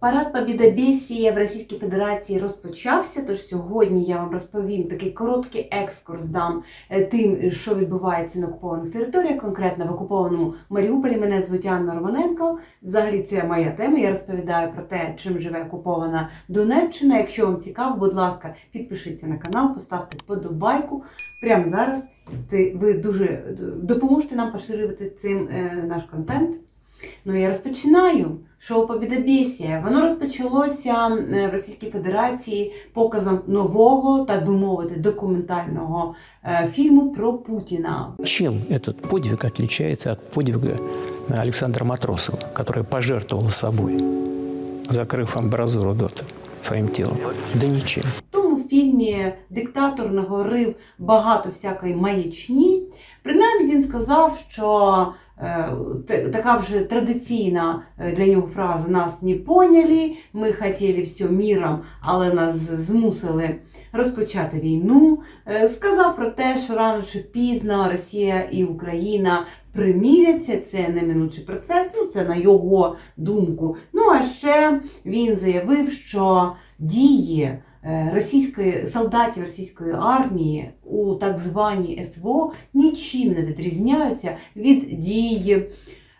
Парад Побєдобєсія в Російській Федерації розпочався. Тож сьогодні я вам розповім такий короткий екскурс дам е, тим, що відбувається на окупованих територіях, конкретно в окупованому Маріуполі. Мене звуть Анна Романенко. Взагалі це моя тема. Я розповідаю про те, чим живе окупована Донеччина. Якщо вам цікаво, будь ласка, підпишіться на канал, поставте вподобайку прямо зараз. Ви дуже допоможете нам поширювати цим е, наш контент. Ну я розпочинаю. Шоу Побідобєсія. Воно розпочалося е, в Російській Федерації показом нового, так би мовити, документального е, фільму про Путіна. Чем этот подвиг отличается от подвига Александра Матросова, который пожертвовал собой, закрыв амбразуру дота своим телом? Да ничем. В тому фільмі диктатор наговорив багато всякої маячні. Принаймні він сказав, що е, те- така вже традиційна е, для нього фраза нас не поняли, ми хотіли все міром, але нас змусили розпочати війну. Е, Сказав про те, що рано чи пізно Росія і Україна приміряться, це неминучий процес, ну це на його думку. Ну а ще він заявив, що дії е, російської солдатів російської армії у так званій СВО нічим не відрізняються від дій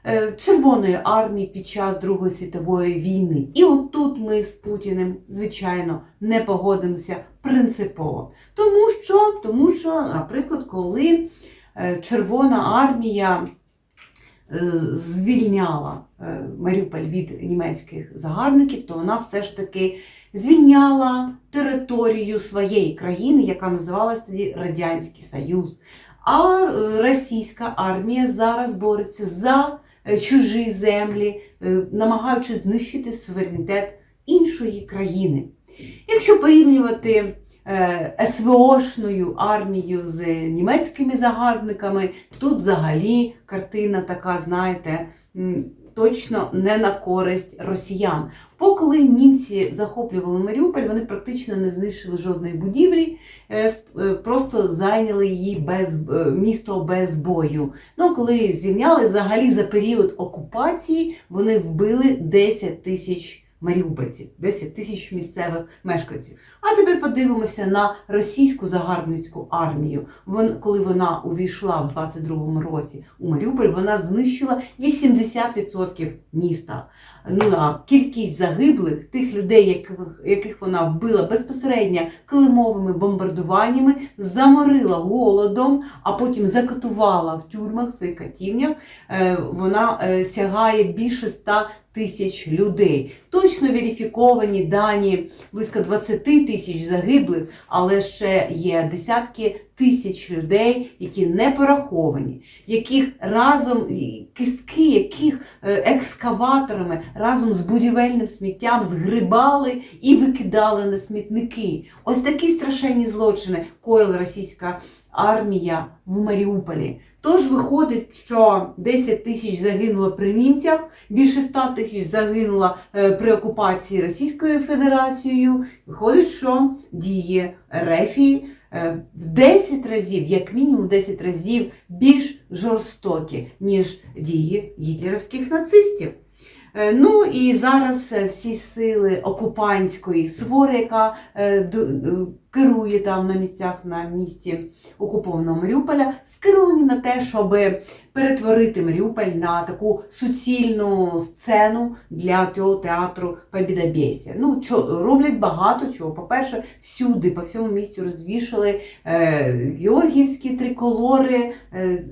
е, Червоної армії під час Другої світової війни. І от тут ми з Путіним, звичайно, не погодимося принципово. Тому що, тому що, наприклад, коли е, Червона армія е, звільняла е, Маріуполь від німецьких загарбників, то вона все ж таки звільняла територію своєї країни, яка називалась тоді Радянський Союз. А е, російська армія зараз бореться за е, чужі землі, е, намагаючись знищити суверенітет іншої країни. Якщо порівнювати СВОшною армією з німецькими загарбниками, то тут взагалі картина така, знаєте, точно не на користь росіян. Бо коли німці захоплювали Маріуполь, вони практично не знищили жодної будівлі, е, е, просто зайняли її без е, місто без бою. Ну, коли звільняли взагалі за період окупації, вони вбили 10 тисяч маріупольців, 10 тисяч місцевих мешканців. А тепер подивимося на російську загарбницьку армію. Вон, коли вона увійшла в 22-му році у Маріуполь, вона знищила 80% міста. Ну а кількість загиблих, тих людей, яких, яких вона вбила безпосередньо килимовими бомбардуваннями, заморила голодом, а потім закатувала в тюрмах, в своїх катівнях, е, вона е, сягає більше 100 тисяч людей. Точно верифіковані дані близько 20 тисяч загиблих, але ще є десятки тисяч людей, які не пораховані, яких разом кістки, яких е, екскаваторами разом з будівельним сміттям згрибали і викидали на смітники. Ось такі страшенні злочини коїла російська армія в Маріуполі. Тож виходить, що 10 тисяч загинуло при німцях, більше 100 тисяч загинуло е, при окупації Російською Федерацією. Виходить, що дії Рефії е, в 10 разів, як мінімум 10 разів більш жорстокі, ніж дії гітлерівських нацистів. Е, Ну і зараз всі сили окупантської свори, яка керує там на місцях на місці окупованого Маріуполя, скеровані на те, щоб перетворити Маріуполь на таку суцільну сцену для цього театру Побідобєсія. Ну, чо, роблять багато чого. По-перше, всюди, по всьому місті розвішали е, георгіївські триколори. Е,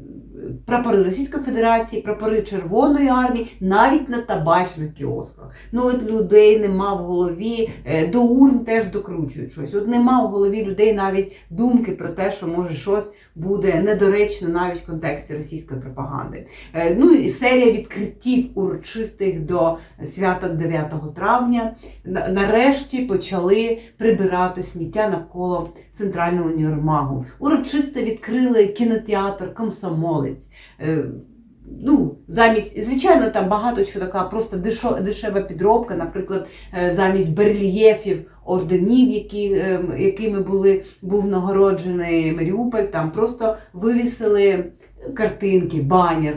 Прапори Російської Федерації, прапори Червоної армії, навіть на табачних кіосках. Ну от людей нема в голові, е, до урн теж докручують щось. От нема голові людей навіть думки про те, що може щось буде недоречно навіть в контексті російської пропаганди. Е, Ну і серія відкриттів урочистих до свята 9 травня. Нарешті почали прибирати сміття навколо центрального універмагу. Урочисто відкрили кінотеатр Комсомолець. Ну, замість, звичайно, там багато що така просто дешева підробка, наприклад, е, замість барельєфів орденів, які, е, якими були, був нагороджений Маріуполь, там просто вивісили картинки, банер.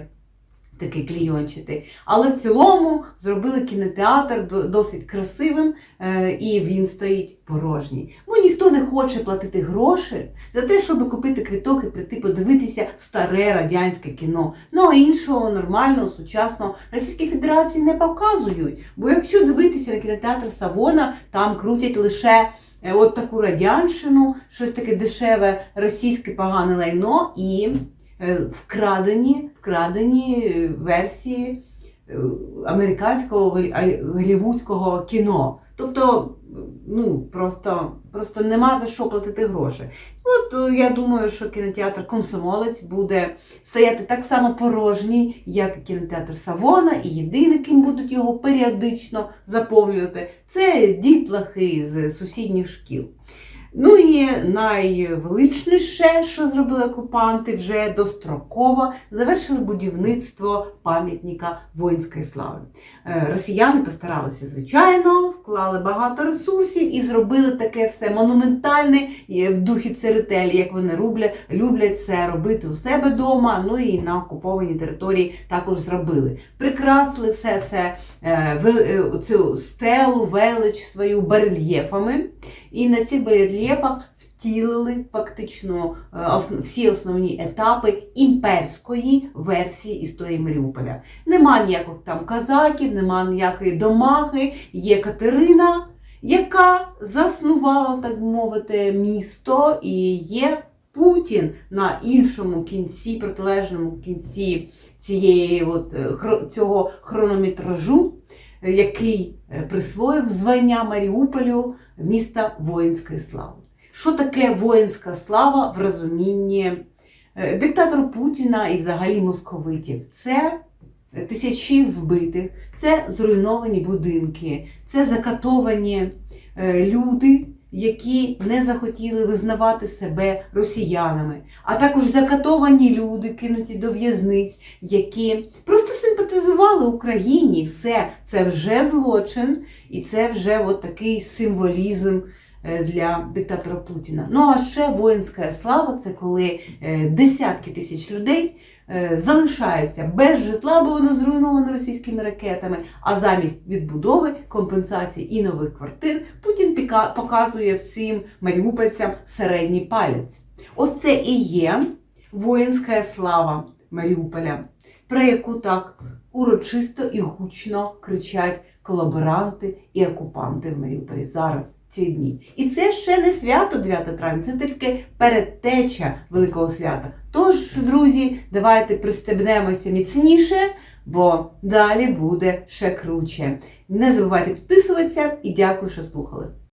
Такий клійончатий. Але в цілому зробили кінотеатр досить красивим, е, і він стоїть порожній. Бо ніхто не хоче платити гроші за те, щоб купити квіток і прийти подивитися старе радянське кіно. Ну а іншого нормального, сучасного Російській Федерації не показують. Бо якщо дивитися на кінотеатр Савона, там крутять лише е, от таку радянщину, щось таке дешеве, російське погане лайно і вкрадені, вкрадені е, версії е, американського голівудського кіно. Тобто, ну просто, просто нема за що платити гроші. От е, я думаю, що кінотеатр Комсомолець буде стояти так само порожній, як кінотеатр Савона, і єдине, ким будуть його періодично заповнювати, це дітлахи з сусідніх шкіл. Ну і найвеличніше, що зробили окупанти, вже достроково завершили будівництво пам'ятника воїнської слави. Е, Росіяни постаралися, звичайно, вклали багато ресурсів і зробили таке все монументальне в духі церетелі, як вони люблять, люблять все робити у себе вдома, ну і на окупованій території також зробили. Прикрасили все це е, е, цю стелу, велич свою барельєфами. І на цих барельєфах втілили фактично е, всі основні етапи імперської версії історії Маріуполя. Нема ніяких там казаків, нема ніякої домахи, є Катерина, яка заснувала, так би мовити, місто, і є Путін на іншому кінці, протилежному кінці цієї от, е, цього хронометражу, е, який присвоїв звання Маріуполю міста воїнської слави. Що таке воїнська слава в розумінні е, диктатора Путіна і взагалі московитів? Це тисячі вбитих, це зруйновані будинки, це закатовані е, люди, які не захотіли визнавати себе росіянами, а також закатовані люди, кинуті до в'язниць, які просто симпатизували Україні. Все це вже злочин, і це вже от такий символізм для диктатора Путіна. Ну а ще воїнська слава це коли е, десятки тисяч людей е, залишаються без житла, бо воно зруйноване російськими ракетами. А замість відбудови, компенсації і нових квартир Путін показує всім маріупольцям середній палець. Оце і є воїнська слава Маріуполя, про яку так урочисто і гучно кричать колаборанти і окупанти в Маріуполі зараз. Ці дні. І це ще не свято 9 травня, це тільки передтеча Великого свята. Тож, друзі, давайте пристебнемося міцніше, бо далі буде ще круче. Не забувайте підписуватися і дякую, що слухали.